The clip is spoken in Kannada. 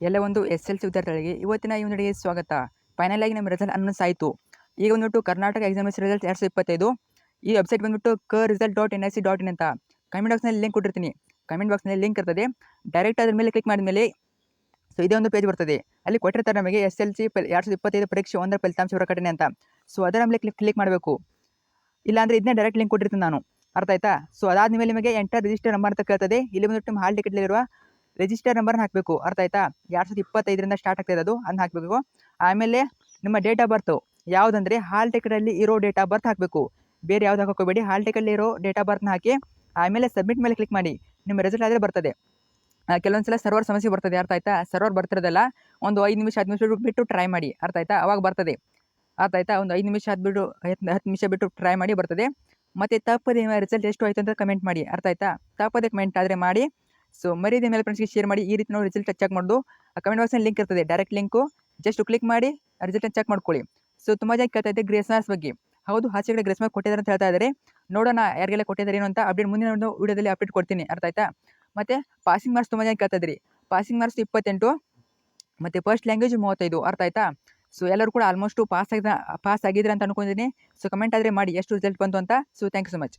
ಎಲ್ಲ ಒಂದು ಎಸ್ ಎಲ್ ಸಿ ವಿದ್ಯಾರ್ಥಿಗಳಿಗೆ ಇವತ್ತಿನ ಈ ಒಂದು ಸ್ವಾಗತ. ಫೈನಲ್ ಆಗಿ ನಮ್ಮ ರಿಸಲ್ಟ್ ಅನೌನ್ಸ್ ಆಯಿತು. ಈಗ ಬಂದ್ಬಿಟ್ಟು ಕರ್ನಾಟಕ ಎಕ್ಸಾಮಿನೇಷನ್ ರಿಸಲ್ಟ್ ಎರಡು ಸಾವಿರದ ಇಪ್ಪತ್ತೈದು. ಈ ವೆಬ್ಸೈಟ್ ಬಂದ್ಬಿಟ್ಟು ಕ result dot N I C dot in ಅಂತ. ಕಮೆಂಟ್ ಬಾಕ್ಸ್ನಲ್ಲಿ ಲಿಂಕ್ ಕೊಟ್ಟಿರ್ತೀನಿ. ಕಮೆಂಟ್ ಬಾಕ್ಸ್ನಲ್ಲಿ ಲಿಂಕ್ ಇರ್ತದೆ. ಡೈರೆಕ್ಟ್ ಅದ್ರ ಮೇಲೆ ಕ್ಲಿಕ್ ಮಾಡಿದ ಮೇಲೆ ಸೊ ಇದೇ ಒಂದು ಪೇಜ್ ಬರ್ತದೆ. ಅಲ್ಲಿ ಕೊಟ್ಟಿರ್ತಾರೆ ನಮಗೆ ಎಸ್ ಎಲ್ ಸಿ ಎರಡು ಸಾವಿರದ ಇಪ್ಪತ್ತೈದು ಪರೀಕ್ಷೆ ಒಂದರ ಫಲಿತಾಂಶ ಪ್ರಕಟಣೆ ಅಂತ. ಸೊ ಅದರ ಮೇಲೆ ಕ್ಲಿಕ್ ಕ್ಲಿಕ್ ಮಾಡಬೇಕು. ಇಲ್ಲಾಂದರೆ ಇದನ್ನೇ ಡೈರೆಕ್ಟ್ ಲಿಂಕ್ ಕೊಟ್ಟಿರ್ತೀನಿ ನಾನು. ಅರ್ಥ ಆಯ್ತಾ? ಸೊ ಅದಾದ ಮೇಲೆ ನಿಮಗೆ ಎಂಟರ್ ರಿಜಿಸ್ಟರ್ ನಂಬರ್ ಅಂತ ಕೇಳ್ತದೆ. ಇಲ್ಲಿ ಬಂದ್ಬಿಟ್ಟು ನಿಮ್ಮ ಹಾಲ್ ಟಿಕೆಟ್ಲಿರುವ ರಿಜಿಸ್ಟರ್ ನಂಬರ್ನ ಹಾಕಬೇಕು. ಅರ್ಥ ಆಯ್ತಾ? ಎರಡು ಸಾವಿರದ ಇಪ್ಪತ್ತೈದರಿಂದ ಸ್ಟಾರ್ಟ್ ಆಗ್ತಾ ಅದು ಅದನ್ನ ಹಾಕಬೇಕು. ಆಮೇಲೆ ನಿಮ್ಮ ಡೇಟ್ ಆಫ್ ಬರ್ತು ಯಾವುದಂದರೆ ಹಾಲ್ ಟಿಕೆಟಲ್ಲಿ ಇರೋ ಡೇಟ್ ಆಫ್ ಬರ್ತ್ ಹಾಕಬೇಕು. ಬೇರೆ ಯಾವ್ದು ಹಾಕೋಬೇಡಿ ಹಾಲ್ ಟಿಕೆಟಲ್ಲಿ ಇರೋ ಡೇಟ್ ಆಫ್ ಬರ್ತ್ನ ಹಾಕಿ, ಆಮೇಲೆ ಸಬ್ಮಿಟ್ ಮೇಲೆ ಕ್ಲಿಕ್ ಮಾಡಿ, ನಿಮ್ಮ ರಿಸಲ್ಟ್ ಆದರೆ ಬರ್ತದೆ. ಕೆಲವೊಂದು ಸಲ ಸರ್ವರ್ ಸಮಸ್ಯೆ ಬರ್ತದೆ, ಅರ್ಥ ಆಯ್ತಾ? ಸರ್ವರ್ ಬರ್ತಿರೋದಲ್ಲ, ಒಂದು ಐದು ನಿಮಿಷ, ಹತ್ತು ನಿಮಿಷ ಬಿಟ್ಟು ಟ್ರೈ ಮಾಡಿ, ಅರ್ಥ ಆಯ್ತಾ? ಅವಾಗ ಬರ್ತದೆ. ಅರ್ಥ ಆಯ್ತಾ? ಒಂದು ಐದು ನಿಮಿಷ, ಹತ್ತು ಹತ್ತು ಹತ್ತು ನಿಮಿಷ ಬಿಟ್ಟು ಟ್ರೈ ಮಾಡಿ ಬರ್ತದೆ. ಮತ್ತು ತಪ್ಪದೆ ರಿಸಲ್ಟ್ ಎಷ್ಟು ಆಯಿತು ಅಂತ ಕಮೆಂಟ್ ಮಾಡಿ, ಅರ್ಥ ಆಯ್ತಾ? ತಪ್ಪದೆ ಕಮೆಂಟ್ ಆದರೆ ಮಾಡಿ ಸೊ ಮರೀದೆ ಮೇಲೆ ಫ್ರೆಂಡ್ಸ್ಗೆ ಶೇರ್ ಮಾಡಿ ಈ ರೀತಿ ನಾವು ರಿಸಲ್ಟ್ ಚೆಕ್ ಮಾಡೋದು. ಕಮೆಂಟ್ ಬಾಕ್ಸಲ್ಲಿ ಲಿಂಕ್ ಇರ್ತದೆ ಡೈರೆಕ್ಟ್ ಲಿಂಕು ಜಸ್ಟ್ ಕ್ಲಿಕ್ ಮಾಡಿ ರಿಸಲ್ಟನ್ನು ಚೆಕ್ ಮಾಡ್ಕೊಳ್ಳಿ. ಸೊ ತುಂಬ ಜನ ಕೇಳ್ತಾ ಇದ್ದೆ ಗ್ರೇಸ್ ಮಾರ್ಕ್ಸ್ ಬಗ್ಗೆ. ಹೌದು ಹಾಸಿಗೆ ಗ್ರೇಸ್ ಮಾರ್ಕ್ ಕೊಟ್ಟಿದ್ದಾರೆ ಅಂತ ಹೇಳ್ತಾ ಇದ್ದಾರೆ ನೋಡೋಣ ಯಾರಿಗೆಲ್ಲ ಕೊಟ್ಟಿದ್ದಾರೆ ಏನು ಅಂತ ಅಪ್ಡೇಟ್ ಮುಂದಿನ ಒಂದು ವೀಡಿಯೋದಲ್ಲಿ ಅಪ್ಡೇಟ್ ಕೊಡ್ತೀನಿ. ಅರ್ಥ ಆಯ್ತಾ? ಮತ್ತು ಪಾಸಿಂಗ್ ಮಾರ್ಕ್ಸ್ ತುಂಬ ಜನ ಕೇಳ್ತಾ ಇದ್ರಿ. ಪಾಸಿಂಗ್ ಮಾರ್ಕ್ಸ್ ಇಪ್ಪತ್ತೆಂಟು. ಮತ್ತು ಫಸ್ಟ್ ಲ್ಯಾಂಗ್ವೇಜ್ ಮೂವತ್ತೈದು. ಅರ್ಥ ಆಯ್ತಾ? ಸೊ ಎಲ್ಲರೂ ಕೂಡ ಆಲ್ಮೋಸ್ಟು ಪಾಸ್ ಆಗಿದ ಪಾಸ್ ಆಗಿದ್ರೆ ಅಂತ ಅನ್ಕೊಂಡಿದ್ದೀನಿ. ಸೊ ಕಮೆಂಟ್ ಆದರೆ ಮಾಡಿ ಎಷ್ಟು ರಿಸಲ್ಟ್ ಬಂತು ಅಂತ. So thank you so much